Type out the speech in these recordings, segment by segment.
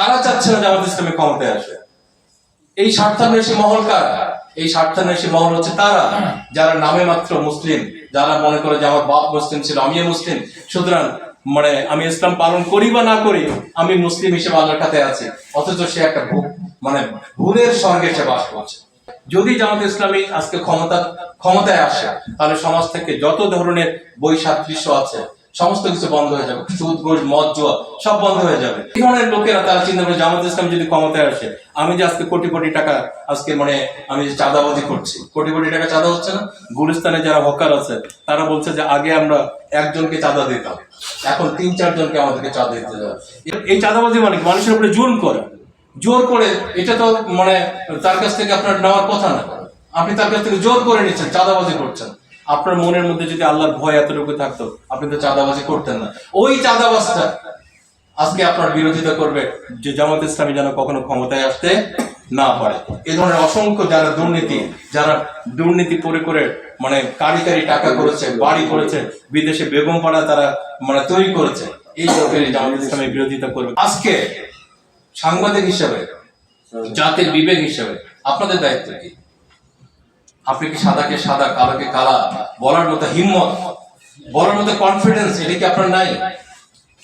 কারা চাচ্ছে না জামাত ইসলামী ক্ষমতায় আসে এই স্বার্থান্বেষী মহল কার? এই স্বার্থান্বেষী মহল হচ্ছে তারা, যারা নামে মাত্র মুসলিম, যারা মনে করে যে আমার বাপ মুসলিম ছিল, আমিও মুসলিম। সুতরাং মানে আমি ইসলাম পালন করি বা না করি, আমি মুসলিম হিসেবে আল্লাহর কাছে আছি। অথচ সে একটা মানে ভুলের সঙ্গে সে বাস করছে। যদি জামাত ইসলামী আজকে ক্ষমতা ক্ষমতায় আসে, তাহলে সমাজ থেকে যত ধরনের বৈসাদৃশ্য আছে সমস্ত কিছু বন্ধ হয়ে যাবে। সুদ, ঘুষ, মদ, জুয়া, সব বন্ধ হয়ে যাবে। এই ধরনের লোকেরা তারা চিন্তা করে জামাত ইসলাম যদি ক্ষমতায় আসে, আমি যে আজকে কোটি কোটি টাকা, আজকে মানে আমি যে চাঁদাবাজি করছি, কোটি কোটি টাকা চাঁদা হচ্ছে না? গুলিস্তানে যারা হকার আছে, তারা বলছে যে আগে আমরা একজনকে চাঁদা দিতাম। এখন তিন চারজনকে আমাদেরকে চাঁদা দিতে হবে। এই চাঁদাবাজি মানে? মানুষের উপরে জুল করে। জোর করে, এটা তো মানে তার কাছ থেকে আপনার নেওয়ার কথা না। আপনি তার কাছ থেকে জোর করে নিচ্ছেন, চাঁদাবাজি করছেন। আপনার মনের মধ্যে যদি আল্লাহর ভয় এতটুকু থাকতো, আপনি তো চাঁদাবাজি করতেন না। ওই চাঁদাবাজটা আজকে আপনার বিরোধিতা করবে যে জামাত ইসলামী যেন কখনো ক্ষমতায় আসতে না পারে। এ ধরনের অসংখ্য যারা দুর্নীতি যারা দুর্নীতি করে করে মানে কারি কারি টাকা করেছে, বাড়ি করেছে, বিদেশে বেগম পাড়া তারা মানে তৈরি করেছে, এই লোকের জামাত ইসলামের বিরোধিতা করবে। আজকে সাংবাদিক হিসাবে, জাতির বিবেক হিসাবে, আপনাদের দায়িত্ব কি? আপনি কি সাদাকে সাদা, কালোকে কালা? বলার মতো হিম্মত, বলার মতো কনফিডেন্স এটা কি আপনার নাই?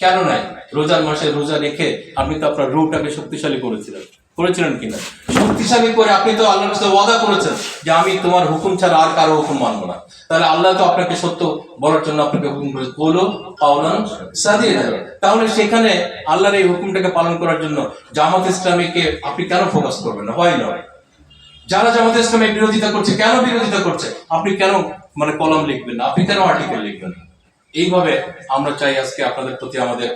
কেন নাই? রোজার মাসে রোজা রেখে আপনি তো আপনার রুটাকে শক্তিশালী করেছিলেন। করেছিলেন কিনা? শক্তিশালী করে আপনি তো আল্লাহর কাছে ওয়াদা করেছেন যে আমি তোমার হুকুম ছাড়া আর কারও হুকুম মানবো না। তাহলে আল্লাহ তো আপনাকে সত্য বলার জন্য আপনাকে হুকুম করেছে। বলো, পাওলান সাদিয়ে যাবে তাহলে সেখানে আল্লাহর এই হুকুমটাকে পালন করার জন্য জামাত ইসলামীকে আপনি কেন ফোকাস করবেন হয় নয় যারা জামাত ইসলামের বিরোধিতা করছে, কেন বিরোধিতা করছে? আপনি কেন মানে কলম লিখবেন না? আপনি কেন আর্টিকেল লিখবেন না? এইভাবে আমরা চাই আজকে আপনাদের প্রতি আমাদের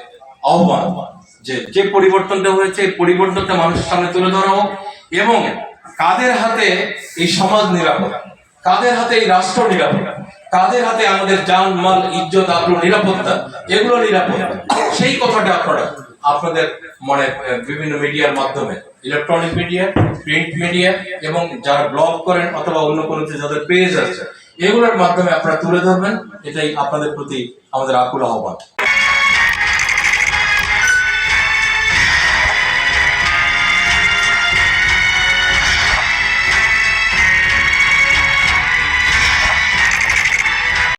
আহ্বান যে যে পরিবর্তনটা হয়েছে, এই পরিবর্তনটা মানুষের সামনে তুলে ধরা হোক এবং কাদের হাতে এই সমাজ নিরাপদ? কাদের হাতে এই রাষ্ট্র নিরাপদ? কাদের হাতে আমাদের জান, মাল, ইজ্জত আব্রু নিরাপত্তা, এগুলো নিরাপদ? সেই কথাটা আপনারা আপনাদের মানে বিভিন্ন মিডিয়ার মাধ্যমে। ইলেকট্রনিক মিডিয়া প্রিন্ট মিডিয়া এবং যারা ব্লগ করেন অথবা অন্য কোনো যাদের পেজ আছে, এগুলোর মাধ্যমে আপনারা তুলে ধরবেন। এটাই আপনাদের প্রতি আমাদের আকুল আহ্বান।